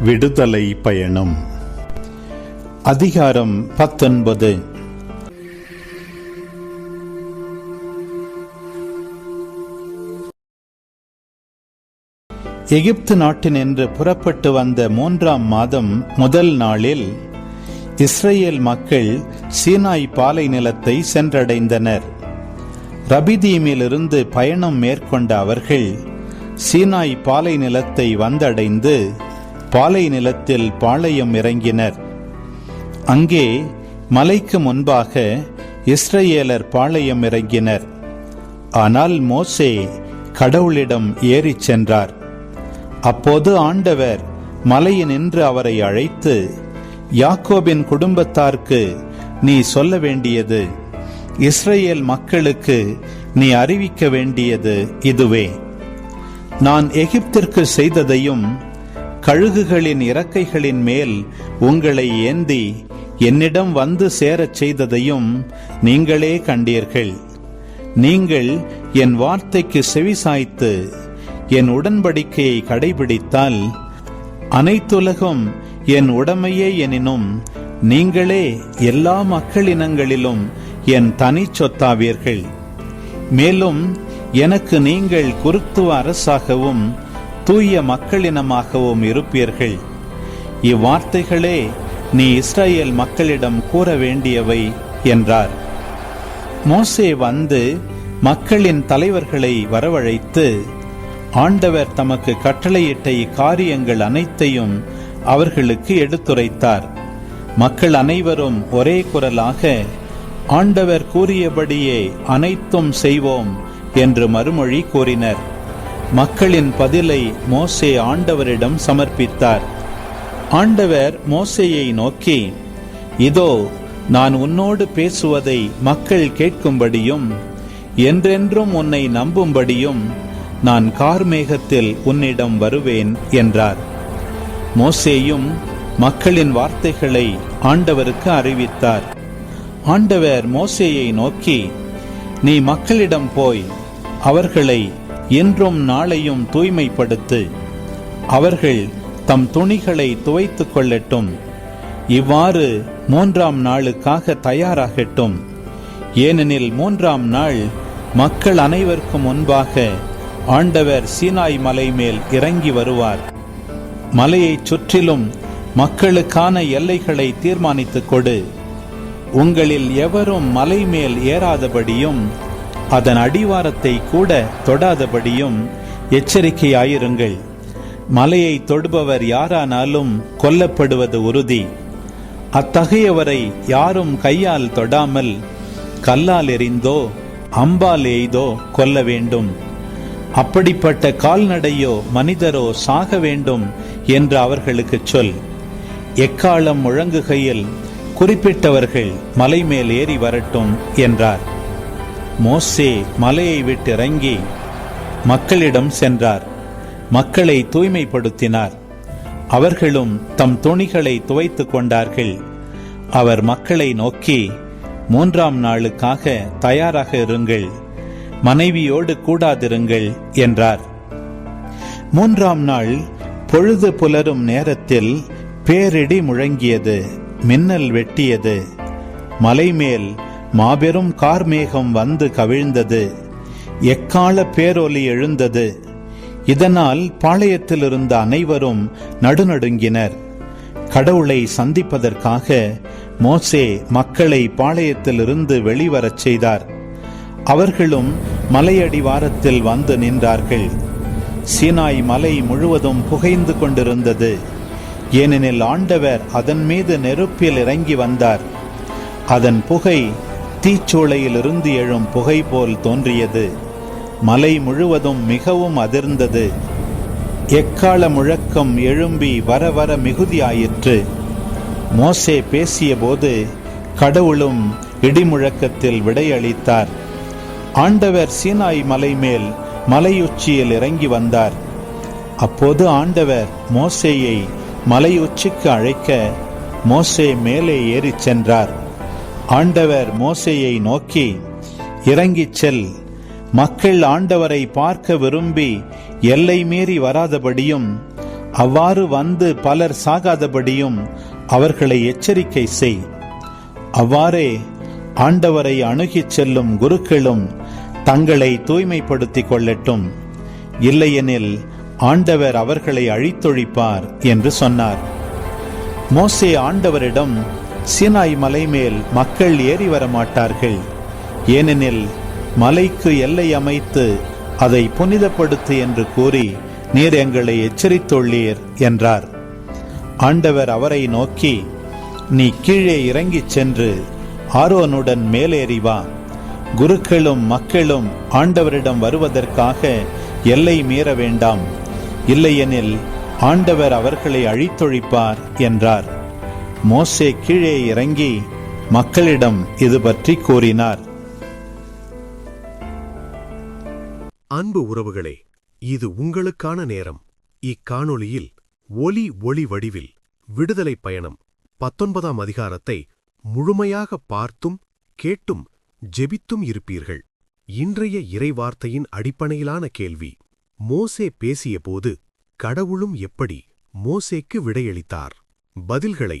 விடுதலை பயணம். அதிகாரம் பத்தொன்பது. எகிப்து நாட்டினின்று புறப்பட்டு வந்த மூன்றாம் மாதம் முதல் நாளில் இஸ்ரேல் மக்கள் சீனாய் பாலை நிலத்தை சென்றடைந்தனர். ரபிதீமிலிருந்து பயணம் மேற்கொண்ட அவர்கள் சீனாய் பாலை நிலத்தை வந்தடைந்து பாலை நிலத்தில் பாளையம் இறங்கினர். அங்கே மலைக்கு முன்பாக இஸ்ரேலர் பாளையம் இறங்கினர். ஆனால் மோசே கடவுளிடம் ஏறிச் சென்றார். அப்போது ஆண்டவர் மலையினின்று அவரை அழைத்து யாக்கோபின் குடும்பத்தார்க்கு நீ சொல்ல வேண்டியது இஸ்ரேல் மக்களுக்கு நீ அறிவிக்க வேண்டியது இதுவே. நான் எகிப்திற்கு செய்ததையும் கழுகுகளின் இறக்கைகளின் மேல் உங்களை ஏந்தி என்னிடம் வந்து சேரச் செய்ததையும் நீங்களே கண்டீர்கள். நீங்கள் என் வார்த்தைக்கு செவிசாய்த்து என் உடன்படிக்கையை கடைபிடித்தால் அனைத்துலகும் என் உடமையே எனினும் நீங்களே எல்லா மக்களினங்களிலும் என் தனி சொத்தாவீர்கள். மேலும் எனக்கு நீங்கள் குருத்துவ அரசாகவும் தூய மக்களினமாகவும் இருப்பீர்கள். இவ்வார்த்தைகளே நீ இஸ்ரேல் மக்களிடம் கூற வேண்டியவை என்றார். மோசே வந்து மக்களின் தலைவர்களை வரவழைத்து ஆண்டவர் தமக்கு கட்டளையிட்ட இக்காரியங்கள் அனைத்தையும் அவர்களுக்கு எடுத்துரைத்தார். மக்கள் அனைவரும் ஒரே குரலாக ஆண்டவர் கூறியபடியே அனைத்தும் செய்வோம் என்று மறுமொழி கூறினர். மக்களின் பதிலை மோசே ஆண்டவரிடம் சமர்ப்பித்தார். ஆண்டவர் மோசேயை நோக்கி இதோ நான் உன்னோடு பேசுவதை மக்கள் கேட்கும்படியும் என்றென்றும் உன்னை நம்பும்படியும் நான் கார்மேகத்தில் உன்னிடம் வருவேன் என்றார். மோசேயும் மக்களின் வார்த்தைகளை ஆண்டவருக்கு அறிவித்தார். ஆண்டவர் மோசேயை நோக்கி நீ மக்களிடம் போய் அவர்களை இன்றும் நாளையும் தூய்மைப்படுத்து. அவர்கள் தம் துணிகளை துவைத்துக் கொள்ளட்டும். இவ்வாறு மூன்றாம் நாளுக்காக தயாராகட்டும். ஏனெனில் மூன்றாம் நாள் மக்கள் அனைவருக்கும் முன்பாக ஆண்டவர் சீனாய் மலை மேல் இறங்கி வருவார். மலையைச் சுற்றிலும் மக்களுக்கான எல்லைகளை தீர்மானித்துக் கொடு. உங்களில் எவரும் மலை மேல் ஏறாதபடியும் அதன் அடிவாரத்தை கூட தொடாதபடியும் எச்சரிக்கையாயிருங்கள். மலையை தொடுபவர் யாரானாலும் கொல்லப்படுவது உறுதி. அத்தகையவரை யாரும் கையால் தொடாமல் கல்லால் எறிந்தோ அம்பால் எய்தோ கொல்ல வேண்டும். அப்படிப்பட்ட கால்நடையோ மனிதரோ சாக வேண்டும் என்று அவர்களுக்கு சொல். எக்காலம் முழங்குகையில் குறிப்பிட்டவர்கள் மலை மேல் ஏறி வரட்டும் என்றார். மோசே மலையை விட்டு இறங்கி மக்களிடம் சென்றார். மக்களை தூய்மைப்படுத்தினார். அவர்களும் தம் துணிகளை துவைத்துக் கொண்டார்கள். அவர் மக்களை நோக்கி மூன்றாம் நாளுக்காக தயாராக இருங்கள். மனைவியோடு கூடாதிருங்கள் என்றார். மூன்றாம் நாள் பொழுது புலரும் நேரத்தில் பேரிடி முழங்கியது மின்னல் வெட்டியது. மலைமேல் மாபெரும் கார்மேகம் வந்து கவிழ்ந்தது. எக்கால பேரொலி எழுந்தது. இதனால் பாளையத்தில் இருந்த அனைவரும் நடுநடுங்கினர். கடவுளை சந்திப்பதற்காக மோசே மக்களை பாளையத்திலிருந்து வெளிவரச் செய்தார். அவர்களும் மலையடிவாரத்தில் வந்து நின்றார்கள். சீனாய் மலை முழுவதும் புகைந்து கொண்டிருந்தது. ஏனெனில் ஆண்டவர் அதன் மீது நெருப்பில் இறங்கி வந்தார். அதன் புகை தீச்சூளையிலிருந்து எழும் புகை போல் தோன்றியது. மலை முழுவதும் மிகவும் அதிர்ந்தது. எக்கால முழக்கம் எழும்பி வர வர மிகுதியாயிற்று. மோசே பேசியபோது கடவுளும் இடிமுழக்கத்தில் விடையளித்தார். ஆண்டவர் சீனாய் மலை மேல் மலையுச்சியில் இறங்கி வந்தார். அப்போது ஆண்டவர் மோசேயை மலையுச்சிக்கு அழைக்க மோசே மேலே ஏறிச் சென்றார். ஆண்டவர் மோசையை நோக்கி இறங்கிச் செல். மக்கள் ஆண்டவரை பார்க்க விரும்பி எல்லை மீறி வராதபடியும் அவ்வாறு வந்து பலர் சாகாதபடியும் அவர்களை எச்சரிக்கை செய். அவ்வாறே ஆண்டவரை அணுகிச் செல்லும் குருக்களும் தங்களை தூய்மைப்படுத்திக் கொள்ளட்டும். இல்லையெனில் ஆண்டவர் அவர்களை அழித்தொழிப்பார் என்று சொன்னார். மோசே ஆண்டவரிடம் சீனாய் மலை மேல் மக்கள் ஏறி வர மாட்டார்கள் ஏனெனில் மலைக்கு எல்லை அமைத்து அதை புனிதப்படுத்து என்று கூறி நீர் எங்களை எச்சரித்துள்ளீர் என்றார். ஆண்டவர் அவரை நோக்கி நீ கீழே இறங்கிச் சென்று ஆர்வனுடன் மேலேறி வா. குருக்களும் மக்களும் ஆண்டவரிடம் வருவதற்காக எல்லை மீற வேண்டாம். இல்லையெனில் ஆண்டவர் அவர்களை அழித்தொழிப்பார் என்றார். மோசே கீழே இறங்கி மக்களிடம் இது பற்றி கூறினார். அன்பு உறவுகளே இது உங்களுக்கான நேரம். இக்காணொளியில் ஒலி ஒளி வடிவில் விடுதலை பயணம் பத்தொன்பதாம் அதிகாரத்தை முழுமையாக பார்த்தும் கேட்டும் ஜெபித்தும் இருப்பீர்கள். இன்றைய இறைவார்த்தையின் அடிப்படையிலான கேள்வி மோசே பேசியபோது கடவுளும் எப்படி மோசேக்கு விடையளித்தார்? பதில்களை